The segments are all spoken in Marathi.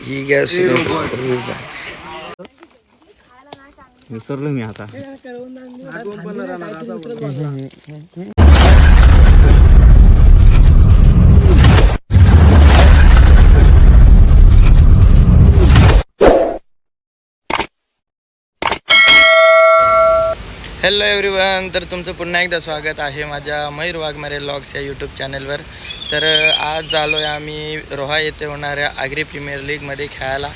ही गॅस विसरलो मी आता. हॅलो एव्हरीवन तर तुमचं पुन्हा एकदा स्वागत आहे माझ्या मयूर वाघमारे लॉग्स या यूट्यूब चॅनलवर तर आज आलो आहे आम्ही रोहा येथे होणाऱ्या आग्री प्रीमियर लीगमध्ये खेळायला.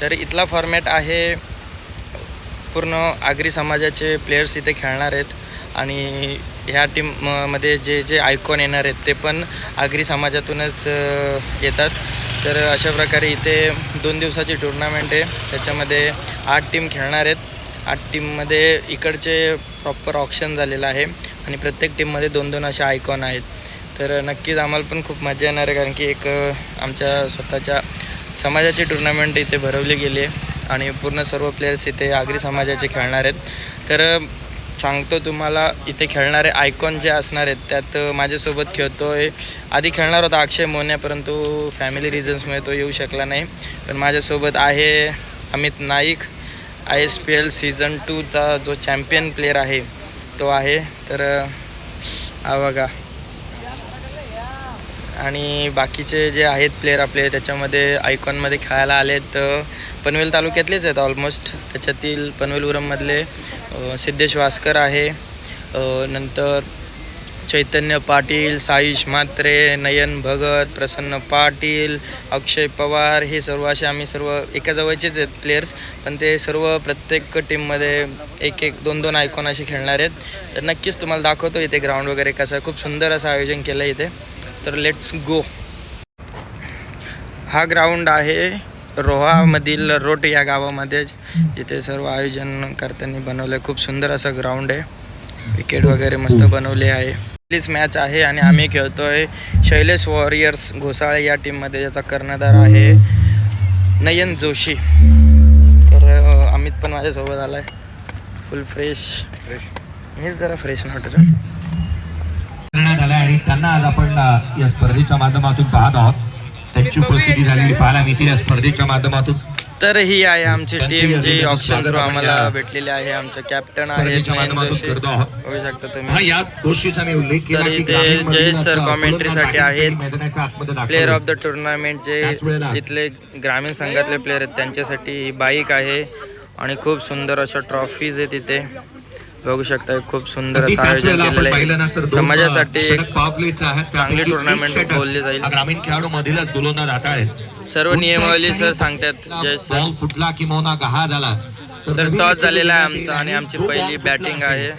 तर इथला फॉर्मॅट आहे पूर्ण आगरी समाजाचे प्लेयर्स इथे खेळणार आहेत. आणि ह्या टीम म- मध्ये जे जे आयकॉन येणार आहेत ते पण आगरी समाजातूनच येतात. तर अशा प्रकारे इथे दोन दिवसाची टुर्नामेंट आहे. त्याच्यामध्ये आठ टीम खेळणार आहेत. आठ टीममध्ये इकडचे प्रॉपर ऑप्शन झालेलं आहे. आणि प्रत्येक टीममध्ये दोन दोन असे आयकॉन आहेत. तर नक्कीच आम्हाला पण खूप मजा येणार आहे कारण की एक आमच्या स्वतःच्या समाजाची टुर्नामेंट इथे भरवली गेली आहे आणि पूर्ण सर्व प्लेयर्स इथे आगरी समाजाचे खेळणार आहेत. तर सांगतो तुम्हाला इथे खेळणारे आयकॉन जे असणार आहेत त्यात माझ्यासोबत खेळतो आहे आधी खेळणार होता अक्षय मोन्या परंतु फॅमिली रिझन्समुळे तो येऊ शकला नाही. पण माझ्यासोबत आहे Amit Naik. I S P L season टूचा जो चॅम्पियन प्लेअर आहे तो आहे. तर अ, हा बघा. आणि बाकीचे जे आहेत प्लेयर आपले त्याच्यामध्ये आयकॉनमध्ये खेळायला आलेत पनवेल तालुक्यातलेच आहेत ऑलमोस्ट त्याच्यातील पनवेल उरममधले सिद्धेश वास्कर आहे. नंतर चैतन्य पाटील साईश म्हात्रे नयन भगत प्रसन्न पाटील अक्षय पवार हे सर्व असे आम्ही सर्व एका जवळचेच आहेत प्लेयर्स पण ते सर्व प्रत्येक टीममध्ये एक एक दोन दोन आयकॉन असे खेळणार आहेत. तर नक्कीच तुम्हाला दाखवतो इथे ग्राउंड वगैरे कसं खूप सुंदर असं आयोजन केलं इथे. तर लेट्स गो हा ग्राउंड आहे रोहामधील रोट या गावामध्ये. इथे सर्व आयोजन करताना बनवलं खूप सुंदर असं ग्राउंड आहे. विकेट वगैरे मस्त बनवले आहे. पहिलीच मॅच आहे आणि आम्ही खेळतोय शैलेश वॉरियर्स घोसाळे या टीममध्ये ज्याचा कर्णधार आहे नयन जोशी. तर अमित पण माझ्यासोबत आला आहे फुल फ्रेश फ्रेश मीच जरा फ्रेश नव्हतं त्यांना आज आपण या स्पर्धेच्या माध्यमातून पाहत आहोत. त्यांची उपस्थिती झालेली पाहायला मिळते या स्पर्धेच्या माध्यमातून. तर ही आहे आमची टीम जी ऑप्शन आम्हाला भेटलेली आहे. आमचं कॅप्टन आहे आहोत. बघू शकता हा तुम्ही या गोष्टीचा मी उल्लेख केला तर की इथे ग्रामीण जयेश सर कॉमेंट्रीसाठी आहेत. batting साठी दाखल प्लेअर. ऑफ द टुर्नामेंट जे इथले ग्रामीण संघातले प्लेअर आहेत त्यांच्यासाठी ही बाईक आहे आणि खूप सुंदर अशा ट्रॉफीज आहेत इथे. बघू शकता खूप सुंदर असं आयोजन केलेलं आहे. समाजासाठी एक चांगली षटक बोलली जाईल. ग्रामीण खेळाडू मधीलच गोलंदाज सर्व नियमावली सर सांगतात जय सर. फुटला किंवा गहा झाला. तर टॉस झालेला आहे आमचा आणि आमची पहिली बॅटिंग आहे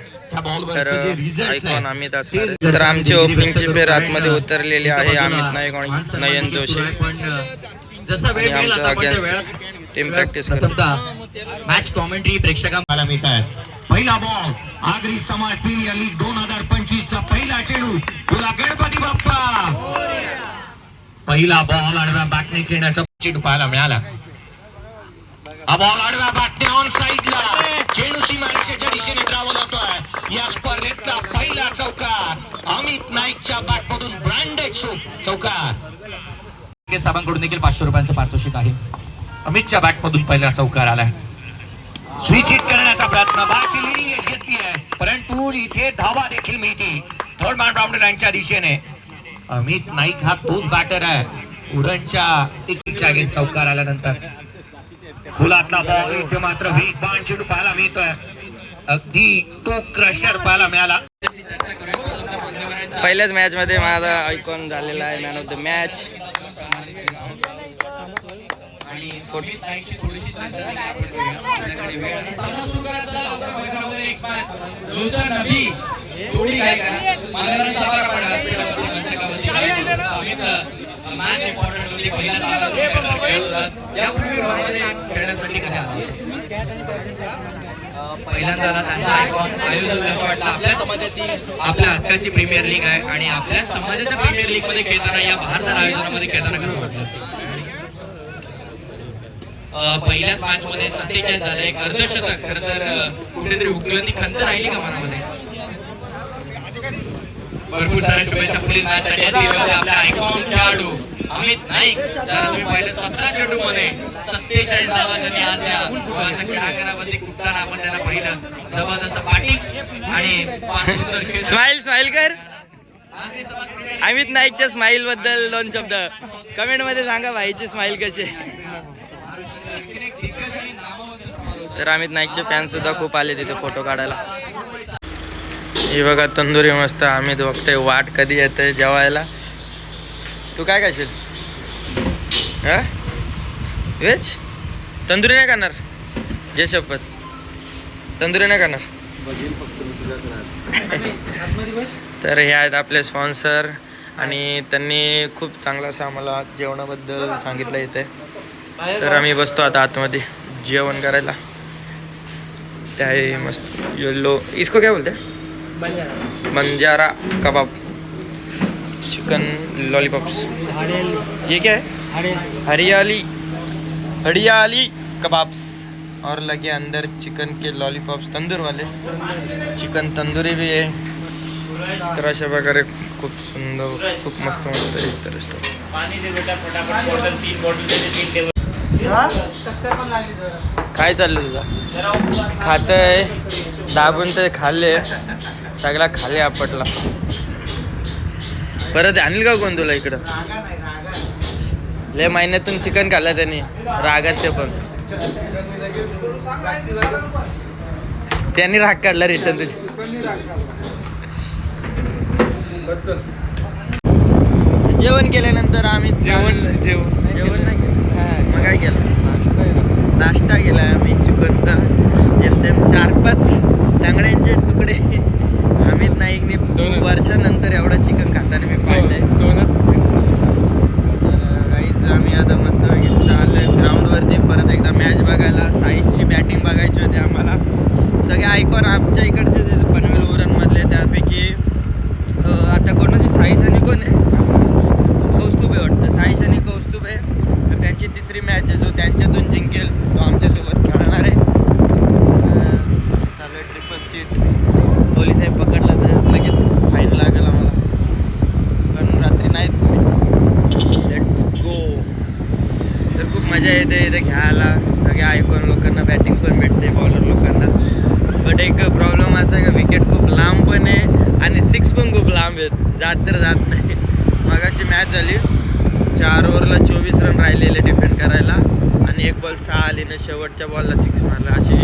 तर आमची ओपनिंगची पेर. आतमध्ये उतरलेली आहे अमित नाईक आणि नयन जोशी. करू. प्रथमतः मॅच कॉमेंट्री प्रेक्षकांना मिळत आहेत पहिला बॉल आगरी समाज प्रीमियर लीग दोन हजार पंचवीस चा पहिला चेंडू तुला गणपती बाप्पा. पहिला बॉल आडव्या बॅटने खेळण्याचा चेंडू पाहायला मिळाला. हा बॉल आडव्या बॅटने ऑन साईडला चेंडू सीमारेषेच्या दिशेने ट्रॅव्हल होतोय. या स्पर्धेतला पहिला चौकार अमित नाईकच्या बॅटमधून ब्रँडेड चौकार. साबांकडून साहेबांकडून देखील पाचशे रुपयांचं पारितोषिक आहे. अमितच्या बॅटमधून पहिला चौकार आलाय. स्विच हिट करण्याचा प्रयत्न बाची घेतली आहे. परंतु इथे धावा देखील मिळते. थर्ड मॅन राऊंड लाईनच्या दिशेने. अमित नाईक हा तोच बॅटर आहे. उरणच्या एकीच्या अगेन चौकार आल्यानंतर. फुलातला बॉल इथे मात्र वीक बाण चेंडू पाहायला मिळतोय. अगदी तो क्रशर पाहायला मिळाला. पहिल्याच मॅच मध्ये माझा आयकॉन झालेला आहे man of the match Lochan Nabi थोडी काय करा हॉस्पिटलमध्ये मॅच इम्पॉर्टंट होती पहिला यापूर्वी रोहामध्ये खेळण्यासाठी कधी आला पहिल्यांदा त्यांचा आयकॉन असं वाटतं आपल्या समाजाची आपल्या हक्काची प्रीमियर लीग आहे आणि आपल्या समाजाच्या प्रीमियर लीगमध्ये खेळताना या भारताच्या आयोजनामध्ये खेळताना कसं वाटतं? पहिल्याच मॅच मध्ये सत्तेचाळीस झाले एक अर्धशतक. खर तर कुठेतरी हुकलं ती खंत राहिली का मनामध्ये? भरपूर साऱ्या शुभेच्छा पुढील मॅच साठी आपल्या आयकॉन खेळाडू अमित नाईक जर तुम्ही पाहिलं सतरा चेंडू मध्ये. सत्तेचाळीस धावा ज्यांनी आज या मुलाच्या क्रीडांगणामध्ये कुठताना आपण त्यांना पाहिलं? जबरदस्त पाठी आणि पाच सुंदर खेळ. स्माइल स्माइल कर. अमित नाईकच्या स्माइलबद्दल दोन शब्द. कमेंटमध्ये सांगा भाईची स्माइल कशी आहे. आणखीन एक दिग्गज नामवंत समाज तर अमित नाईकचे फॅन सुद्धा खूप आले तिथे फोटो काढायला. हे बघा तंदुरी मस्त अमित बघतोय वाट कधी येते जेवायला. तू काय खाशील? हा? वेज तंदुरी नाही करणार घे शपथ. तंदुरी नाही करणार तर हे आहेत आपले स्पॉन्सर आणि त्यांनी खूप चांगलं असं आम्हाला जेवणाबद्दल सांगितलं इथे. तर आम्ही बसतो आता आतमध्ये, जेवण करायला. ते आहे मस्त, येल्लो. इसको क्या बोलते? बंजारा कबाब. Chicken lollipops. ये क्या है? हरियाली. हरियाली कबाब्स. और लगे अंदर चिकन के लॉलीपॉप्स, तंदूर वाले. चिकन तंदूरी भी है. तर अशा प्रकारे खूप सुंदर खूप मस्त मस्त इथं रेस्टॉरंट काय चाललं तुझं? खातंय दाबून ते खाल्ले सगळा खाल्ले आपटला. परत आणील का कोण तुला इकडं? लय महिन्यातून चिकन खाल्लं त्यांनी रागात ते पण. त्यांनी राग काढला रिटर्न तुझी. जेवण केल्यानंतर आम्ही जेवण जेवण. जेवण नाही काय केलं? नाश्ता केला आम्ही चिकनचा. एकदम चार पाच तांगड्यांचे तुकडे. अमित नाईकने खूप वर्षानंतर एवढा चिकन खाताना मी पाहिलंय. काहीच आम्ही आता मस्त चाललोय ग्राउंडवरती परत एकदा मॅच बघायला. साईजची बॅटिंग बघायची होती आम्हाला. सगळे आयकॉन आमच्या इकडचे पनवेल उरणमधले त्यापैकी आता कोणाची साईज आणि कोण आहे? कौस्तुभ आहे वाटतं. साईश आणि कौस्तुभ. त्यांची तिसरी मॅच आहे जो त्यांच्यातून जिंकेल तो आमच्यासोबत खेळणार आहे. चालू आहे ट्रिपल सीट पोलीस आहे पकडला तर लगेच फाईन लागेल आम्हाला. पण रात्री नाहीत कोणी. लेट्स गो तर खूप मजा येते इथे खेळायला. सगळे आयकॉन लोकांना बॅटिंग पण भेटते बॉलर लोकांना. बट एक प्रॉब्लेम असा आहे का विकेट खूप लांब पण आहे आणि सिक्स पण खूप लांब आहेत. जात तर जात नाही. मगाची मॅच झाली. चार ओव्हरला चोवीस रन राहिलेले डिफेंड करायला. आणि एक बॉल सहा आली ना शेवटच्या बॉलला सिक्स मारला. अशी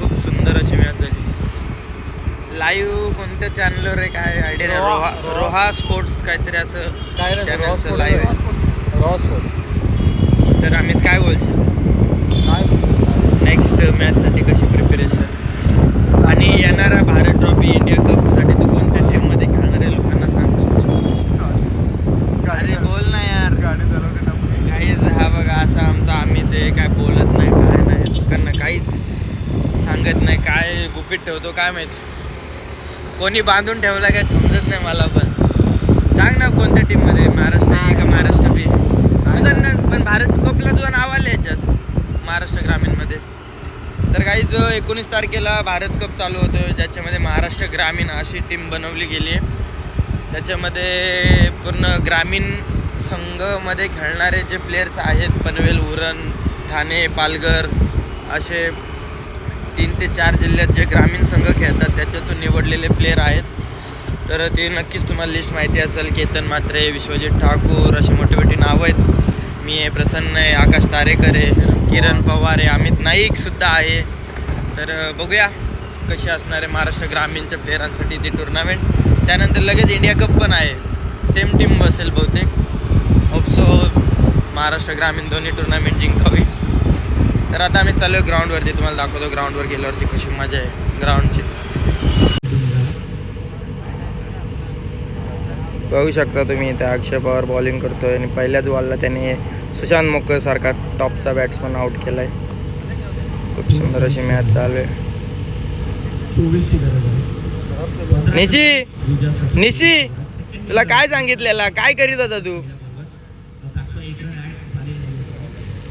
खूप सुंदर अशी मॅच झाली. लाईव्ह कोणत्या चॅनलवर आहे? काय आयडिया नाही रोहा रोहा स्पोर्ट्स काहीतरी असं चॅनलचं लाईव्ह आहे तर अमित काय बोलशील? नेक्स्ट मॅचसाठी कशी प्रिपरेशन आणि येणारा भारत ट्रॉफी इंडिया कपसाठी तू कोणत्या टीममध्ये खेळणार आहे लोकांना सांग अरे बोल ना यार काहीच हा बघा असा आमचा आम्ही ते काय बोलत नाही काय नाही. लोकांना काहीच सांगत नाही काय गुपित ठेवतो काय माहिती. कोणी बांधून ठेवला काय समजत नाही मला पण. सांग ना कोणत्या टीममध्ये महाराष्ट्र आहे का महाराष्ट्र बी? तुझं पण भारत कपला तुझं नाव आलं याच्यात महाराष्ट्र ग्रामीणमध्ये. तर काहीच एकोणीस तारखेला भारत कप चालू होतो ज्याच्यामध्ये महाराष्ट्र ग्रामीण अशी टीम बनवली गेली आहे. त्याच्यामध्ये पूर्ण ग्रामीण संघमध्ये खेळणारे जे प्लेयर्स आहेत पनवेल उरण ठाणे पालघर असे तीन ते चार जिल्ह्यात जे ग्रामीण संघ खेळतात त्याच्यातून निवडलेले प्लेयर आहेत. तर ते नक्कीच तुम्हाला लिस्ट माहिती असेल. केतन मात्रे विश्वजित ठाकूर अशी मोठी मोठी नावं आहेत. मी आहे प्रसन्न आहे आकाश तारेकर आहे किरण पवार आहे अमित नाईकसुद्धा आहे. तर बघूया कशी असणार आहे महाराष्ट्र ग्रामीणच्या प्लेयरांसाठी ती टुर्नामेंट त्यानंतर लगेच इंडिया कप पण आहे. सेम टीम बसेल बहुतेक. होपसो महाराष्ट्र ग्रामीण दोन्ही टुर्नामेंट जिंकावी. तर आता आम्ही चालू आहे ग्राउंडवरती तुम्हाला दाखवतो ग्राउंडवर गेल्यावरती कशी मजा आहे ग्राउंडची बघू शकता तुम्ही त्या अक्षय पवार बॉलिंग करतोय आणि पहिल्याच बॉलला त्याने सुशांत मोकर सारखा टॉपचा बॅट्समन आउट केलाय. खूप सुंदर अशी मॅच चालू आहे. निशी! निशी! तुला काय सांगितलेला? काय करीत होता तू?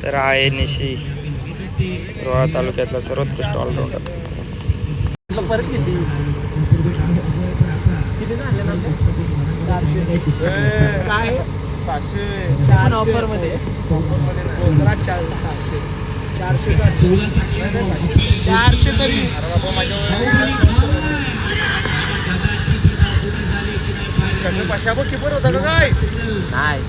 तर आहे निशी रोहा तालुक्यातला सर्वोत्कृष्ट ऑलराऊंडर. चारशे ऑफरमध्ये बोसरा चार सहाशे. चारशे चारशे तरी किपर होता का काय नाही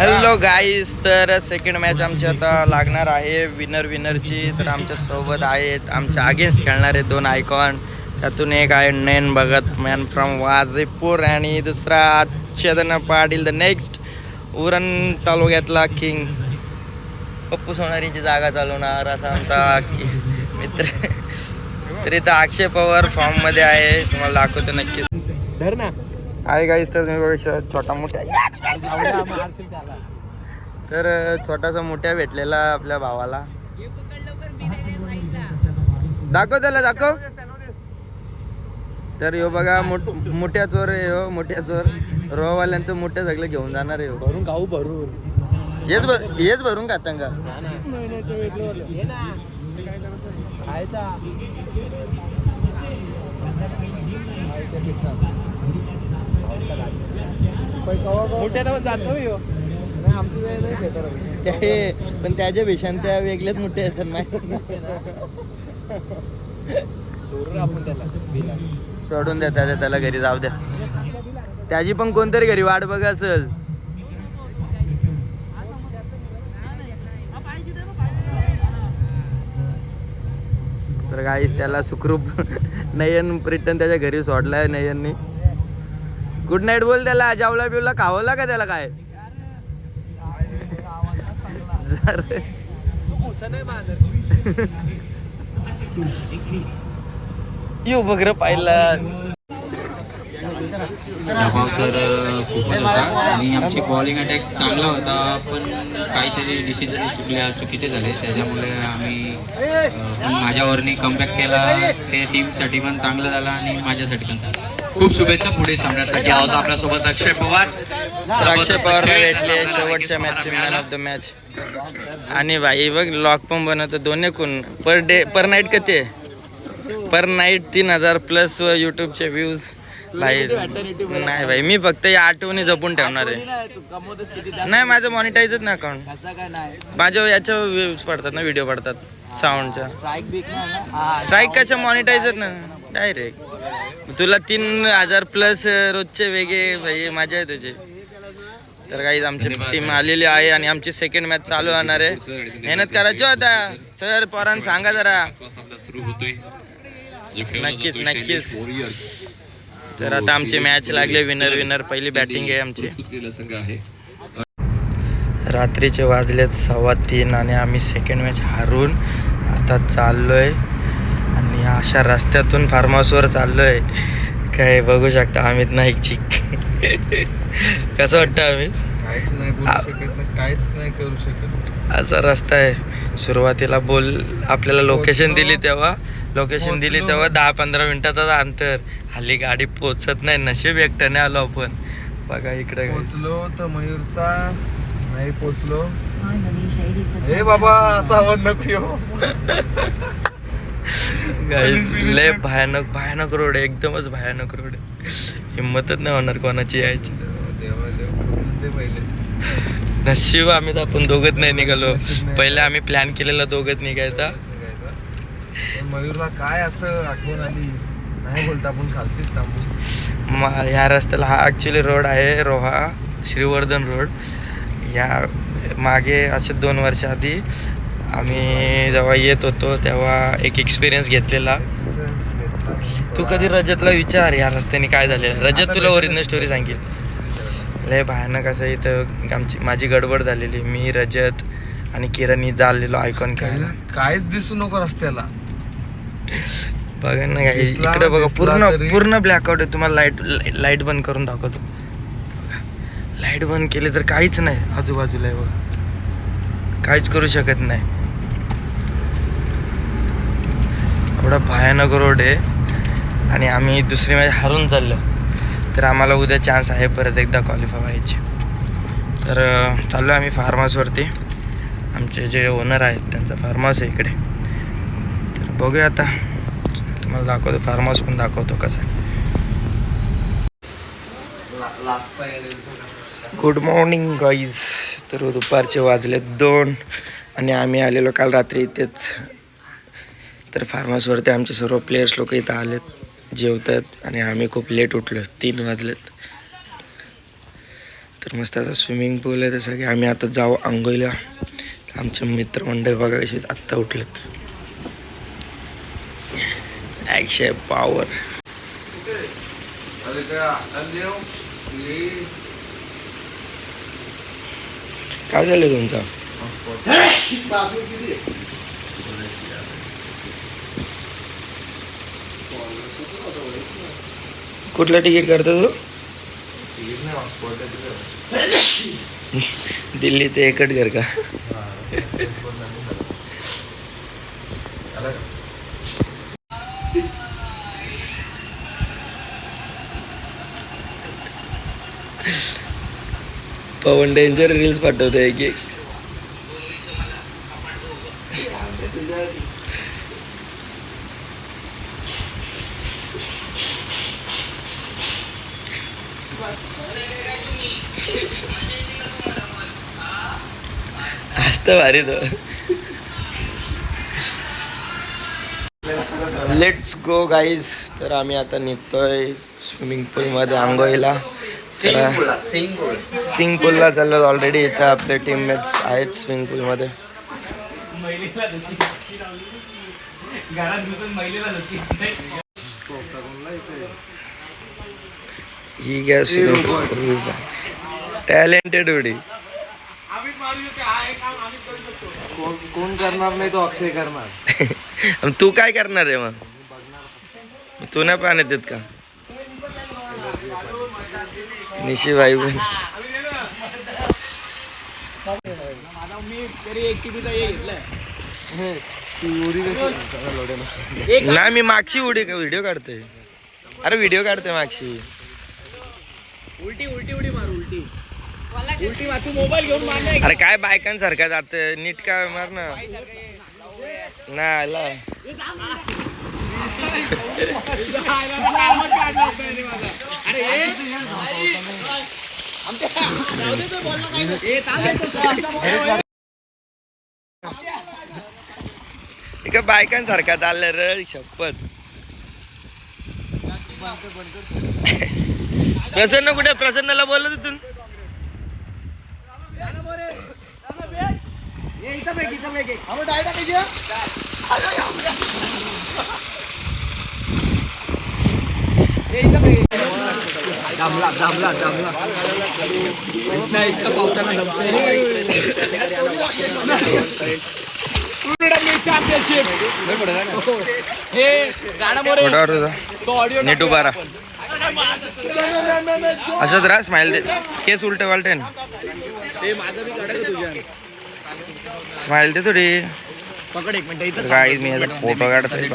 हॅलो गाईज तर सेकंड मॅच आमची आता लागणार आहे. विनर विनरची तर आमच्यासोबत आहेत आमच्या अगेन्स्ट खेळणारे दोन आयकॉन त्यातून एक आहे नयन भगत मॅन फ्रॉम वाजेपूर आणि दुसरा चेदन पाटील द नेक्स्ट उरण तालुक्यातला किंग पप्पू सोनारीची जागा चालवणार असा आमचा कि- मित्र. तर इथं अक्षय पवार फॉर्ममध्ये आहे. तुम्हाला दाखवतो नक्कीच. धर ना. आहे गाईज तर तुम्ही बघू छोटा मोठा. तर छोटासा मोठ्या भेटलेला आपल्या भावाला. दाखव त्याला दाखव. तर ह्यो बघा मोठ मोठ्या चोर आहे ह्यो मोठ्या चोर. रोवाल्यांचं मोठ्या सगळं घेऊन जाणार आहे. भरून खाऊ भरून. हेच भर हेच भरून खाता का? खायचा. मोठ्याला पण जातो ते त्याच्या पेशांत त्या वेगळ्याच मोठ्या येतात माहिती. सोडून द्या त्याच्या त्याला घरी जाऊ द्या. त्याची पण कोणतरी घरी वाट बघ असेल. तर गाईस त्याला सुखरूप नयन रिटर्न त्याच्या घरी सोडलाय नयननी. गुड नाईट बोल त्याला जावला बिवला खावला का त्याला काय? जर येऊ बघ पाहिला. दबाव तर खूपच होता. आणि आमची बॉलिंग अटॅक चांगला होता पण काहीतरी डिसिजन चुकल्या चुकीचे झाले. त्याच्यामुळे आम्ही पण माझ्यावरनी कमबॅक केला. ते टीमसाठी पण चांगलं झालं आणि माझ्यासाठी पण चांगलं खूप शुभेच्छा पुढे सामन्यासाठी. आहोत आपल्यासोबत अक्षय पवार. अक्षय पवारला खेळ भेटले शेवटच्या तुम्हाला मॅन ऑफ द मॅच आणि भाई बघ लॉक पण बनवतो दोन्ही कोण. पर डे पर नाईट किती आहे? पर नाईट तीन हजार प्लस यूट्यूबचे व्ह्यूज भाई नाही भाई मी फक्त या आठवणी जपून ठेवणार आहे. नाही माझं मॉनिटाईजच नाही अकाउंट असं काय नाही? माझ्या याच्या व्ह्यूज पडतात ना व्हिडिओ पडतात साऊंडच्या स्ट्राईक ना? हा, कशा मॉनिटाईजच ना डायरेक्ट तुला तीन हजार प्लस रोजचे वेगळे भाई मजा आहे तुझी. तर काही आमची टीम आलेली आहे आणि आमची सेकंड मॅच चालू होणार आहे. मेहनत करायची होता सर पोरांना सांगा जरा. सुरू होतोय. नक्कीच नक्कीच. तर आता आमची मॅच लागली विनर विनर पहिली बॅटिंग आहे आमची. आहे. रात्रीचे वाजलेत सव्वा तीन आणि आम्ही सेकंड मॅच हारून आता चाललोय. आणि अशा रस्त्यातून फार्म हाऊसवर चाललोय. काय बघू शकता अमित नाईकची. कसं वाटतं अमित? काहीच नाही काहीच नाही करू शकत. असा रस्ता आहे. सुरुवातीला बोल आपल्याला लोकेशन दिली तेव्हा. लोकेशन दिली. तेव्हा दहा पंधरा मिनिटाचाच अंतर. हल्ली गाडी पोचत नाही नशीब एकट्याने आलो आपण. बघा इकडे पोचलो तर मयूरचा. नाही पोचलो हे बाबा असा आवाज नको लय भयानक भयानक रोड आहे. एकदमच भयानक रोड आहे. हिंमतच नाही होणार कोणाची यायची. नशीब आम्ही तर आपण दोघत नाही निघालो. पहिले आम्ही प्लॅन केलेला दोघत निघायचा. मयूरला काय असं आठवण आली? नाही बोलता आपण खालतीच थांबू. मा ह्या रस्त्याला हा ॲक्च्युली रोड आहे रोहा श्रीवर्धन रोड या मागे असे दोन वर्ष आधी आम्ही जेव्हा येत होतो तेव्हा एक एक्सपिरियन्स घेतलेला. तू कधी रजतला विचार या रस्त्याने काय झालेलं? रजत तुला ओरिजिनल स्टोरी सांगेल. लय भयानक असं इथं आमची माझी गडबड झालेली. मी रजत आणि किरणनी चाललेलो आयकॉन खेळायला. काहीच दिसू नको रस्त्याला. बघा ना काही दिसला- इकडे बघा दिसला पूर्ण तरी- पूर्ण ब्लॅकआउट आहे. तुम्हाला लाइट लाइट बंद करून दाखवतो. लाइट बंद केली तर काहीच नाही आजूबाजूला आहे बघा काहीच करू शकत नाही. एवढा भयानक रोड आहे. आणि आम्ही दुसरी मॅच हारून चाललो. तर आम्हाला उद्या चान्स आहे परत एकदा क्वालिफाय व्हायचे. तर चाललो आम्ही फार्म हाऊसवरती आमचे जे ओनर आहेत त्यांचा फार्म हाऊस आहे इकडे. तर बघूया आता. तुम्हाला दाखवतो फार्म हाऊस पण दाखवतो कसं आहे. गुड मॉर्निंग गाईज तर दुपारचे वाजले दोन आणि आम्ही आलेलो काल रात्री इथेच. तर फार्म हाऊसवरती आमचे सर्व प्लेयर्स लोक इथं आलेत. जेवतात आणि आम्ही खूप लेट उठलो. तीन वाजलेत. तर मस्त असा स्विमिंग पूल आहे तसं की आम्ही आता जाऊ आंघोळीला. आमचे मित्रमंडळ बघा कसे आत्ता उठलेत. ॲक्शे पॉवर काय काय झालं तुमचं कुठलं तिकीट करतो तू? दिल्ली ते एकट घर का? पवन डेंजर रील्स पाठवतोय की असतं भारी तो. लेट्स गो गाईज तर आम्ही आता निघतोय स्विमिंग पूलमध्ये आंघोळीला. तर स्विमिंग पूलला चाललो ऑलरेडी इथं आपले टीममेट्स आहेत स्विमिंग पूलमध्ये ही काय स्विमिंग टॅलेंटेड उडी कोण कोण करणार नाही तो अक्षय करणार आणि तू काय करणार आहे मग तू नाही पाण्यात येत का? निशिबाई पण नाही मी मागची उडी का व्हिडिओ काढतोय. अरे व्हिडिओ काढतोय मागची. उलटी उलटी उडी मार उलटी. उलटी मार तू मोबाईल घेऊन मार नाही अरे काय बायकांसारखं जात नीट काय मार ना. नाही काय बायकांसारखा चाललंय रे शपथ. प्रसन्न कुठे? प्रसन्नला बोलत तिथून. फोटोवर तुझा? नीट उभा असंच राहा स्माइल दे. केस उलटे वालटे. स्माइल दे थोडी. पकड एक मिनिट इथं काय मी आता फोटो काढतोय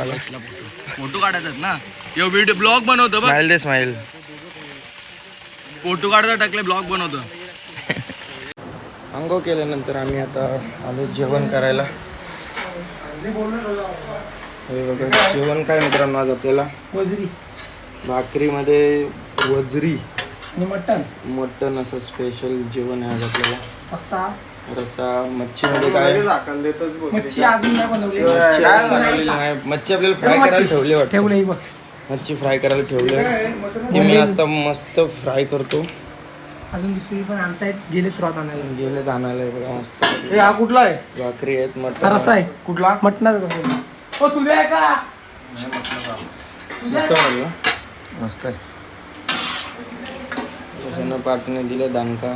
फोटो काढतात ना. यो व्हिडिओ ब्लॉग बनवतो स्माइल दे स्माइल फोटो काढता टाकले ब्लॉग बनवतो. अंघोळ केल्यानंतर आम्ही आता आलो जेवण करायला. हे बघा जेवण काय मित्रांनो आज आपल्याला? भाकरीमध्ये वजरी. आणि मटण. मटन असं स्पेशल जेवण आहे आज आपल्याला. असा रसा मच्छीमध्ये काय? मच्छी अजून नाही बनवली. मच्छी आज बनवलेली नाही. मच्छी आपल्याला फ्राय करायला ठेवली वाटतं. ठेवलंय बघ. मच्छी फ्राय करायला ठेवली ती मी आता मस्त फ्राय करतो. अजून दुसरी पण आणतायत. गेले स्रॉत आणायला. गेले जाणायला बघा मस्त. हे हा कुठला आहे? भाकरी आहेत हा मटन रसा आहे कुठला? मटणाचा ओ सुद्या आहे का? मस्त मस्त आहे. प्रसन्न पाटीने दिले दानका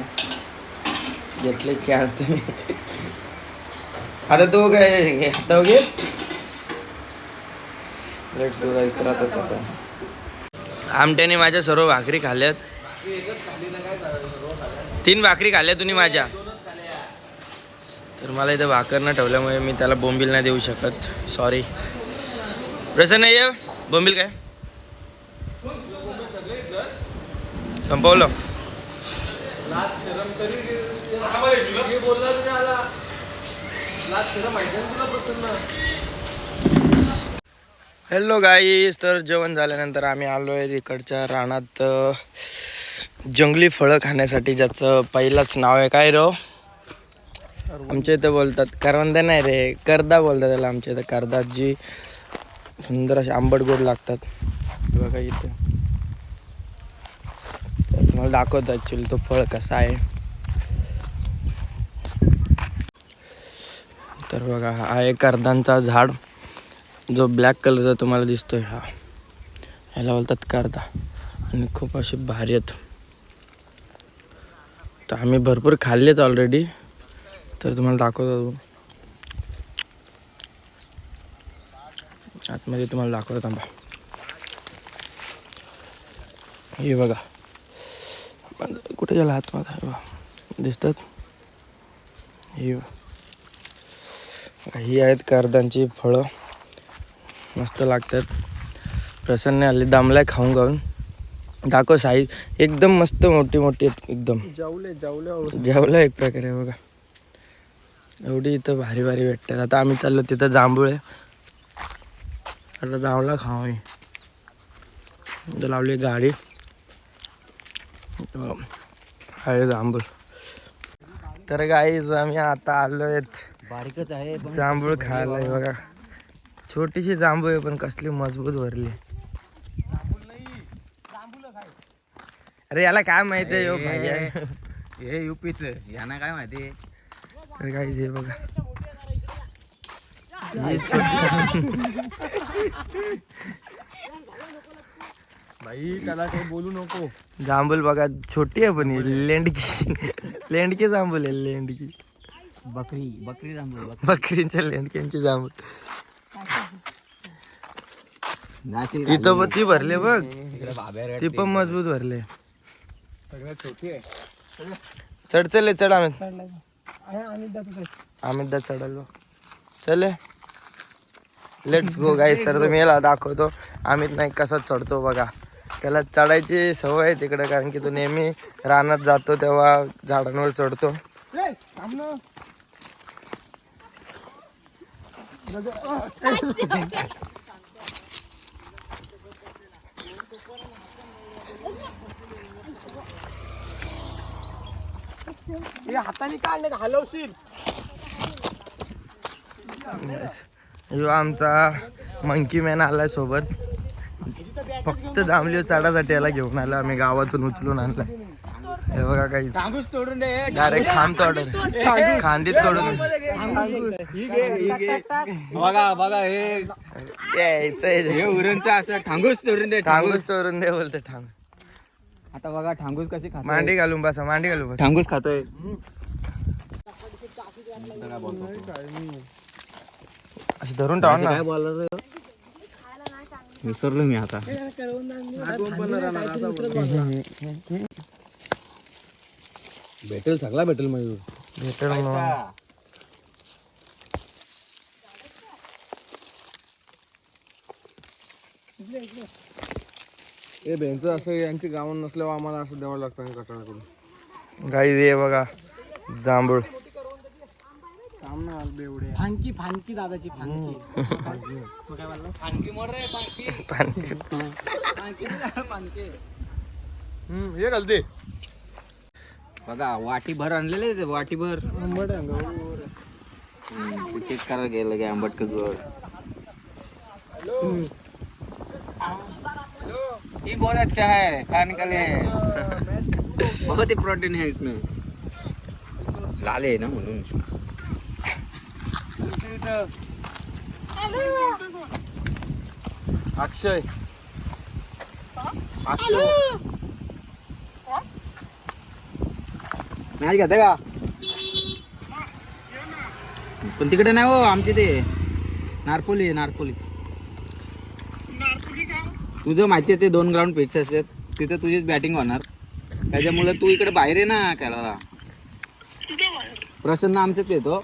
घेतले चान्स तुम्ही आता तो काय आता घे. लेट्स डू राईस तर आता आता आमट्याने माझ्या सर्व भाकरी खाल्ल्यात. तीन भाकरी खाल्ल्या तुम्ही माझ्या. तर मला इथं भाकर न ठेवल्यामुळे मी त्याला बोंबील नाही देऊ शकत. सॉरी प्रसन्न ये. बोंबील काय? संपवलं. हॅलो गाईस तर जेवण झाल्यानंतर आम्ही आलो आहे इकडच्या रानात जंगली फळं खाण्यासाठी ज्याचं पहिलंच नाव आहे. काय रो आमच्या इथं बोलतात करवंद नाही रे. करदा बोलतात त्याला आमच्या इथं. करदा जी सुंदर असे आंबट गोड लागतात. हे बघा इथं. तर तुम्हाला दाखवतो ॲक्च्युली तो फळ कसा आहे. तर बघा हा आहे करदांचा झाड. जो ब्लॅक कलरचा तुम्हाला दिसतोय हा. ह्याला बोलतात करदा. आणि खूप असे भारी आहेत. तर आम्ही भरपूर खाल्लेत ऑलरेडी तर तुम्हाला दाखवतो आतमध्ये तुम्हाला दाखवतो थांबा. हे बघा. पण कुठे गेला आतमध्ये हे बघा दिसतात. हे. ही आहेत करदांची फळं. मस्त लागतात. प्रसन्न आले दमलाय खाऊन खाऊन. दाखव साईज एकदम मस्त मोठी मोठी आहेत एकदम. जावले जावले जेवलं एक प्रकारे बघा. एवढी इथं भारी भारी भेटतात. आता आम्ही चाललो तिथं जांभूळ आहे. आता जांभळा खाऊ लावली गाडी. आहे जांभूळ तर गाईज आम्ही आता आलो आहेत. बारीकच आहे जांभूळ खायला हे बघा. छोटीशी जांभूळ आहे पण कसली मजबूत भरली. अरे याला काय माहिती आहे ह्यो भाई आहे. हे युपीच. यांना काय माहिती? तर काहीच हे बघा. भाई त्याला काही बोलू नको. जांभूळ बघा छोटी आहे पण ही लेंडकी. लेंडकी जांभूळ आहे लेंडकी. बकरी बकरी जांभूळ बकरींच्या लेंडक्यांची जांभूळ तिथं पण ती भरले बघ. ती पण मजबूत भरले. सगळ्यात छोटी आहे चढ चल चढ आम्ही आम्ही दा चढालो चले लेट्स गो गाईस तर तुम्ही याला दाखवतो. आम्ही नाही कसा चढतो बघा. त्याला चढायची सवय आहे तिकडे कारण की तो नेहमी रानात जातो तेव्हा झाडांवर चढतो. हाताने काढले हलवशील आमचा मंकी मॅन आलाय सोबत. फक्त जांभली चढासाठी याला घेऊन आला. आम्ही गावातून उचलून आणला. हे बघा काही तोडून डायरेक्ट खांब तोडून. खांदीत तोडून. बघा बघा हे. हे उरणचं असं ठांगूच तोडून दे ठांगूस. तोडून दे बोलते ठांग. आता बघा ठांगूच कशी खात मांडी घालून बसा मांडी घालून बसा. ठांगूच खातोय. असं धरून टाक ना. विसरलो मी आता. भेटेल सगळा भेटेल मयूर. भेटेल. हे बेंच असं यांची गावं नसल्यावर आम्हाला असं द्यावं लागतं कटाळा करून गाई हे बघा जांभूळ. फानकी फानकी दादाची फानकी. हम्म, हे घालते बघा वाटी भर आणलेले ते वाटी भर चेक करायला गेलं काय आंबटकर गोड. ये बहुत अच्छा है खाने के लिए बहुत ही प्रोटीन है इसमें. लाले है ना म्हणून अक्षय. मॅच घेते का? पण तिकडे नाही हो आमचे ते नारपोली आहे नारपोली. तुझं माहिती आहे ते दोन ग्राउंड फिक्स असतात. तिथे तुझीच बॅटिंग होणार. त्याच्यामुळे तू इकडे बाहेर आहे ना खेळायला. प्रसन्न आमच्याच येतो.